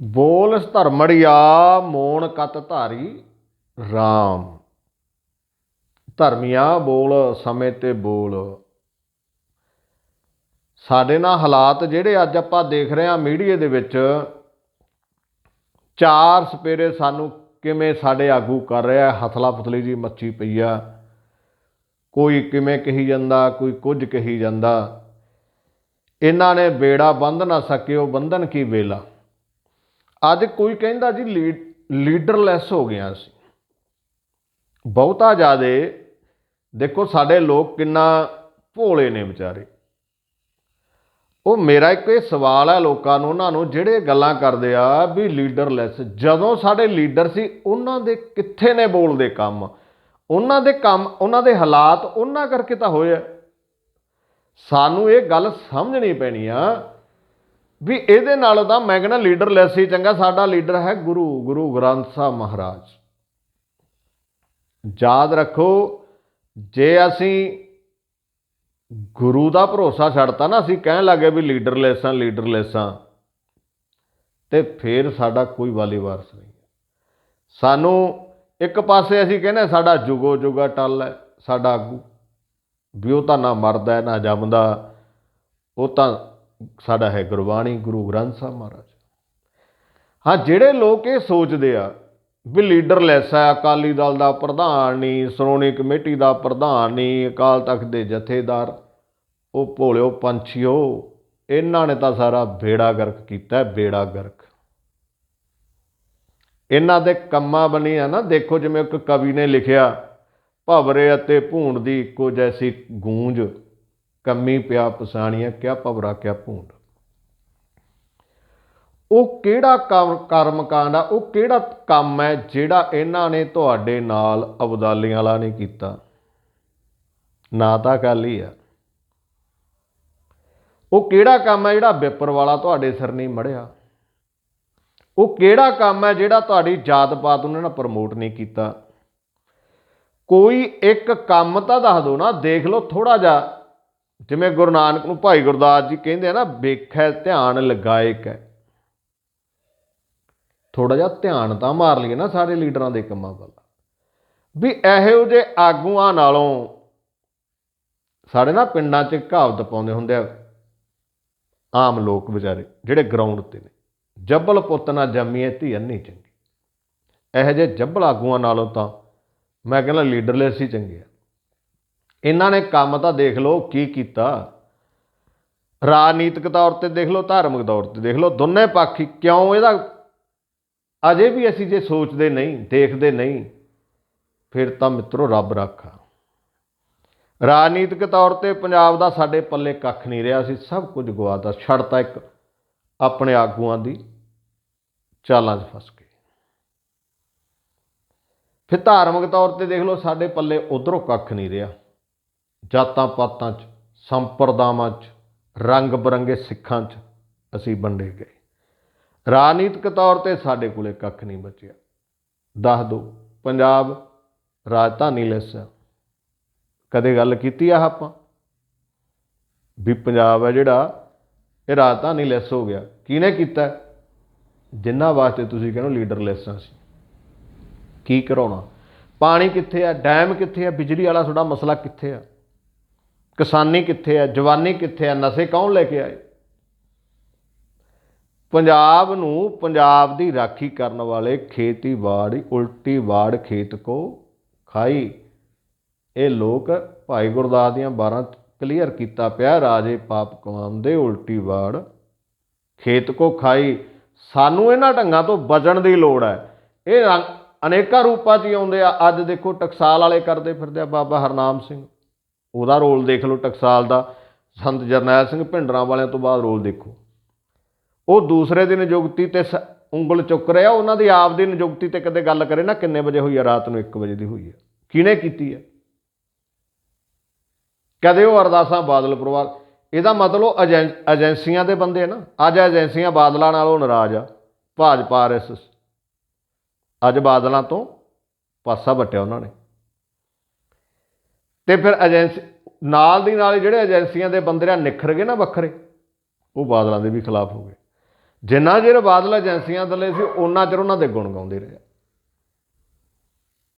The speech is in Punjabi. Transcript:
ਬੋਲ ਧਰਮੜਿਆ, ਮੋਣ ਕਤ ਧਾਰੀ RAM ਧਰਮੀਆਂ, ਬੋਲ ਸਮੇਂ ਤੇ ਬੋਲ। ਸਾਡੇ ਨਾਲ ਹਾਲਾਤ ਜਿਹੜੇ ਅੱਜ ਆਪਾਂ ਦੇਖ ਰਹੇ ਹਾਂ ਮੀਡੀਆ ਦੇ ਵਿੱਚ, ਚਾਰ ਸਪੇਰੇ ਸਾਨੂੰ ਕਿਵੇਂ ਸਾਡੇ ਆਗੂ ਕਰ ਰਿਹਾ ਹਥਲਾ ਫਤਲੀ ਜੀ ਮੱਛੀ ਪਈ ਆ। ਕੋਈ ਕਿਵੇਂ ਕਹੀ ਜਾਂਦਾ, ਕੋਈ ਕੁਝ ਕਹੀ ਜਾਂਦਾ। ਇਹਨਾਂ ਨੇ ਬੇੜਾ ਬੰਧ ਨਾ ਸਕਿਓ, ਬੰਧਨ ਕੀ ਵੇਲਾ? ਅੱਜ ਕੋਈ ਕਹਿੰਦਾ ਜੀ ਲੀਡਰਲੈਸ ਹੋ ਗਿਆ ਸੀ ਬਹੁਤਾ ਜ਼ਿਆਦੇ ਦੇਖੋ ਸਾਡੇ ਲੋਕ ਕਿੰਨਾ ਭੋਲੇ ਨੇ ਵਿਚਾਰੇ। ਉਹ ਮੇਰਾ ਇੱਕ ਇਹ ਸਵਾਲ ਹੈ ਲੋਕਾਂ ਨੂੰ, ਉਹਨਾਂ ਨੂੰ ਜਿਹੜੇ ਗੱਲਾਂ ਕਰਦੇ ਆ ਵੀ ਲੀਡਰਲੈਸ, ਜਦੋਂ ਸਾਡੇ ਲੀਡਰ ਸੀ, ਉਹਨਾਂ ਦੇ ਕਿੱਥੇ ਨੇ ਬੋਲਦੇ ਕੰਮ? ਉਹਨਾਂ ਦੇ ਕੰਮ, ਉਹਨਾਂ ਦੇ ਹਾਲਾਤ ਉਹਨਾਂ ਕਰਕੇ ਤਾਂ ਹੋਏ ਆ। ਸਾਨੂੰ ਇਹ ਗੱਲ ਸਮਝਣੀ ਪੈਣੀ ਆ ਵੀ ਇਹਦੇ ਨਾਲ ਤਾਂ ਮੈਂ ਕਹਿੰਦਾ ਲੀਡਰਲੈਸ ਹੀ ਚੰਗਾ ਸਾਡਾ ਲੀਡਰ ਹੈ ਗੁਰੂ ਗੁਰੂ ਗ੍ਰੰਥ ਸਾਹਿਬ ਮਹਾਰਾਜ। ਯਾਦ ਰੱਖੋ, ਜੇ ਅਸੀਂ ਗੁਰੂ ਦਾ ਭਰੋਸਾ ਛੱਡਤਾ ਨਾ, ਅਸੀਂ ਕਹਿਣ ਲੱਗੇ ਵੀ ਲੀਡਰਲੈਸਾਂ ਲੀਡਰਲੈਸਾਂ ਤੇ ਫਿਰ ਸਾਡਾ ਕੋਈ ਵਾਲੀ ਵਾਰਸ ਨਹੀਂ। ਸਾਨੂੰ ਇੱਕ ਪਾਸੇ ਅਸੀਂ ਕਹਿੰਦੇ ਸਾਡਾ ਜੁਗੋ ਜੁਗਾ ਟੱਲ ਹੈ, ਸਾਡਾ ਆਗੂ ਵੀ ਉਹ ਤਾਂ ਨਾ ਮਰਦਾ, ਨਾ ਜੰਮਦਾ, ਉਹ ਤਾਂ ਸਾਡਾ ਹੈ ਗੁਰਬਾਣੀ ਗੁਰੂ ਗ੍ਰੰਥ ਸਾਹਿਬ ਮਹਾਰਾਜ। ਹਾਂ, ਜਿਹੜੇ ਲੋਕ ਇਹ ਸੋਚਦੇ ਆ ਵੀ ਲੀਡਰਲੈਸ ਹੈ ਅਕਾਲੀ ਦਲ ਦਾ ਪ੍ਰਧਾਨ ਨਹੀਂ ਸ਼੍ਰੋਮਣੀ ਕਮੇਟੀ ਦਾ ਪ੍ਰਧਾਨ ਨਹੀਂ ਅਕਾਲ ਤਖਤ ਦੇ ਜਥੇਦਾਰ, ਉਹ ਭੋਲਿਓ ਪੰਛੀਓ, ਇਹਨਾਂ ਨੇ ਤਾਂ ਸਾਰਾ ਬੇੜਾ ਗਰਕ ਕੀਤਾ, ਬੇੜਾ ਗਰਕ। ਇਹਨਾਂ ਦੇ ਕੰਮਾਂ ਬਣੀ ਆ ਨਾ, ਦੇਖੋ ਜਿਵੇਂ ਇੱਕ ਕਵੀ ਨੇ ਲਿਖਿਆ, ਭਵਰੇ ਅਤੇ ਭੂੰਡ ਦੀ ਇੱਕੋ ਜੈਸੀ ਗੂੰਜ। ਕੰਮੀ ਪਿਆ ਪਸਾਣੀਆਂ, ਕਿਆ ਭਵਰਾ, ਕਿਆ ਭੂੰਡ। ਉਹ ਕਿਹੜਾ ਕਰਮ ਕਾਂਡ ਆ, ਉਹ ਕਿਹੜਾ ਕੰਮ ਹੈ ਜਿਹੜਾ ਇਹਨਾਂ ਨੇ ਤੁਹਾਡੇ ਨਾਲ ਅਬਦਾਲੀਆਂ ਵਾਲਾ ਨਹੀਂ ਕੀਤਾ? ਨਾ ਤਾਂ ਗੱਲ ਹੀ ਆ। ਉਹ ਕਿਹੜਾ ਕੰਮ ਹੈ ਜਿਹੜਾ ਵਿਪਰ ਵਾਲਾ ਤੁਹਾਡੇ ਸਿਰ ਨਹੀਂ ਮੜਿਆ? ਉਹ ਕਿਹੜਾ ਕੰਮ ਹੈ ਜਿਹੜਾ ਤੁਹਾਡੀ ਜਾਤ ਪਾਤ ਉਹਨਾਂ ਨੇ ਪ੍ਰਮੋਟ ਨਹੀਂ ਕੀਤਾ? ਕੋਈ ਇੱਕ ਕੰਮ ਤਾਂ ਦੱਸ ਦਿਓ ਨਾ, ਦੇਖ ਲਓ ਥੋੜਾ ਜਿਹਾ ਜਿਵੇਂ ਗੁਰੂ ਨਾਨਕ ਨੂੰ ਭਾਈ ਗੁਰਦਾਸ ਜੀ ਕਹਿੰਦੇ ਆ ਨਾ, ਵੇਖੈ ਧਿਆਨ ਲਗਾਇਕ ਹੈ। ਥੋੜਾ ਜਿਹਾ ਧਿਆਨ ਤਾਂ ਮਾਰ ਲਈਏ ਨਾ ਸਾਰੇ ਲੀਡਰਾਂ ਦੇ ਕੰਮਾਂ ਵੱਲ। ਵੀ ਇਹੋ ਜਿਹੇ ਆਗੂਆਂ ਨਾਲੋਂ ਸਾਡੇ ਨਾ ਪਿੰਡਾਂ 'ਚ ਕਹਾਵਤ ਪਾਉਂਦੇ ਹੁੰਦੇ ਆ, ਆਮ ਲੋਕ ਵਿਚਾਰੇ, ਜਿਹੜੇ ਗਰਾਊਂਡ ਤੇ ਨੇ। ਜੱਬਲ ਪੁੱਤ ਨਾ ਜੰਮੀਏ ਧੀ ਅੰਨੀ ਚੰਗੀ। ਇਹੋ ਜਿਹੇ ਜੱਬਲ ਆਗੂਆਂ ਨਾਲੋਂ ਤਾਂ ਮੈਂ ਕਹਿੰਦਾ ਲੀਡਰਲੈਸ ਹੀ ਚੰਗੇ ਆ। ਇਹਨਾਂ ਨੇ ਕੰਮ ਤਾਂ ਦੇਖ ਲਓ ਕੀ ਕੀਤਾ। ਰਾਜਨੀਤਿਕ ਤੌਰ ਤੇ ਦੇਖ ਲਓ, ਧਾਰਮਿਕ ਤੌਰ ਤੇ ਦੇਖ ਲਓ, ਦੋਨੇ ਪੱਖ ਕਿਉਂ ਇਹਦਾ ਅਜੇ ਵੀ ਅਸੀਂ ਜੇ ਸੋਚਦੇ ਨਹੀਂ, ਦੇਖਦੇ ਨਹੀਂ, ਫਿਰ ਤਾਂ ਮਿੱਤਰੋ ਰੱਬ ਰਾਖਾ। ਰਾਜਨੀਤਿਕ ਤੌਰ ਤੇ ਪੰਜਾਬ ਦਾ ਸਾਡੇ ਪੱਲੇ ਕੱਖ ਨਹੀਂ ਰਿਹਾ ਸੀ, ਸਭ ਕੁਝ ਗਵਾਤਾ ਛੱਡਤਾ ਇੱਕ ਆਪਣੇ ਆਗੂਆਂ ਦੀ ਚਾਲਾਂ 'ਚ ਫਸ ਗਏ। ਫਿਰ ਧਾਰਮਿਕ ਤੌਰ ਤੇ ਦੇਖ ਲਓ, ਸਾਡੇ ਪੱਲੇ ਉਧਰੋਂ ਕੱਖ ਨਹੀਂ ਰਿਹਾ। ਜਾਤਾਂ ਪਾਤਾਂ 'ਚ, ਸੰਪਰਦਾਵਾਂ 'ਚ, ਰੰਗ ਬਰੰਗੇ ਸਿੱਖਾਂ 'ਚ ਅਸੀਂ ਵੰਡੇ ਗਏ। ਰਾਜਨੀਤਿਕ ਤੌਰ ਤੇ ਸਾਡੇ ਕੋਲੇ ਕੱਖ ਨਹੀਂ ਬਚਿਆ। ਦੱਸ ਦੋ, ਪੰਜਾਬ ਰਾਜਧਾਨੀ ਲੈਸ ਲੈਸਾ ਕਦੇ ਗੱਲ ਕੀਤੀ ਆ ਆਪਾਂ? ਵੀ ਪੰਜਾਬ ਹੈ ਜਿਹੜਾ, ਇਹ ਰਾਜਧਾਨੀ ਲੈਸ ਹੋ ਗਿਆ। ਕਿਹਨੇ ਕੀਤਾ? ਜਿੰਨਾ ਵਾਸਤੇ ਤੁਸੀਂ ਕਹਿੰਦੇ ਲੀਡਰਲੈਸਾਂ ਸੀ। ਕੀ ਕਰਾਉਣਾ? ਪਾਣੀ ਕਿੱਥੇ ਆ? ਡੈਮ ਕਿੱਥੇ ਆ? ਬਿਜਲੀ ਵਾਲਾ ਤੁਹਾਡਾ ਮਸਲਾ ਕਿੱਥੇ ਆ? ਕਿਸਾਨੀ ਕਿੱਥੇ ਹੈ ਜਵਾਨੀ ਕਿੱਥੇ ਆ, ਨਸ਼ੇ ਕੌਣ ਲੈ ਕੇ ਆਏ? ਪੰਜਾਬ ਨੂੰ ਪੰਜਾਬ ਦੀ ਰਾਖੀ ਕਰਨ ਵਾਲੇ ਖੇਤੀਬਾੜੀ, ਉਲਟੀ ਵਾੜ ਖੇਤ ਕੋ ਖਾਈ। ਇਹ ਲੋਕ ਭਾਈ ਗੁਰਦਾਸ ਦੀਆਂ 12 ਕਲੀਅਰ ਕੀਤਾ ਪਿਆ, ਰਾਜੇ ਪਾਪ ਕਮਾਉਂਦੇ, ਉਲਟੀ ਵਾੜ ਖੇਤ ਕੋ ਖਾਈ। ਸਾਨੂੰ ਇਹਨਾਂ ਢੰਗਾਂ ਤੋਂ ਬਚਣ ਦੀ ਲੋੜ ਹੈ। ਇਹ ਅਨੇਕਾਂ ਰੂਪਾਂ 'ਚ ਹੀ ਆਉਂਦੇ ਆ। ਅੱਜ ਦੇਖੋ ਟਕਸਾਲ ਵਾਲੇ ਕਰਦੇ ਫਿਰਦੇ ਆ ਬਾਬਾ ਹਰਨਾਮ ਸਿੰਘ। ਉਹਦਾ ਰੋਲ ਦੇਖ ਲਓ ਟਕਸਾਲ ਦਾ, ਸੰਤ ਜਰਨੈਲ ਸਿੰਘ ਭਿੰਡਰਾਂ ਵਾਲਿਆਂ ਤੋਂ ਬਾਅਦ ਰੋਲ ਦੇਖੋ। ਉਹ ਦੂਸਰੇ ਦੀ ਨਿਯੁਕਤੀ ਤੇ ਉਂਗਲ ਚੁੱਕ ਰਿਹਾ, ਉਹਨਾਂ ਦੀ ਆਪ ਦੀ ਨਿਯੁਕਤੀ ਤੇ ਕਦੇ ਗੱਲ ਕਰੇ ਨਾ ਕਿੰਨੇ ਵਜੇ ਹੋਈ ਆ, ਰਾਤ ਨੂੰ 1 ਵਜੇ ਦੀ ਹੋਈ ਆ। ਕਿਹਨੇ ਕੀਤੀ ਆ? ਕਦੇ ਉਹ ਅਰਦਾਸਾਂ ਬਾਦਲ ਪਰਿਵਾਰ, ਇਹਦਾ ਮਤਲਬ ਏਜੰਸੀਆਂ ਦੇ ਬੰਦੇ ਨਾ। ਅੱਜ ਏਜੰਸੀਆਂ ਬਾਦਲਾਂ ਨਾਲੋਂ ਨਾਰਾਜ਼ ਆ, ਭਾਜਪਾ ਆਰਐਸਐਸ ਅੱਜ ਬਾਦਲਾਂ ਤੋਂ ਪਾਸਾ ਵੱਟਿਆ ਉਹਨਾਂ ਨੇ। ਤੇ ਫਿਰ ਏਜੰਸੀ ਨਾਲ ਦੀ ਨਾਲ ਜਿਹੜੇ ਏਜੰਸੀਆਂ ਦੇ ਬੰਦੇ ਆ, ਨਿਖਰ ਗਏ ਨਾ ਵੱਖਰੇ, ਉਹ ਬਾਦਲਾਂ ਦੇ ਵੀ ਖਿਲਾਫ ਹੋ ਗਏ। ਜਿੰਨਾ ਚਿਰ ਬਾਦਲ ਏਜੰਸੀਆਂ ਥੱਲੇ ਸੀ ਉਹਨਾਂ ਚਿਰ ਉਹਨਾਂ ਦੇ ਗੁਣ ਗਾਉਂਦੇ ਰਹੇ।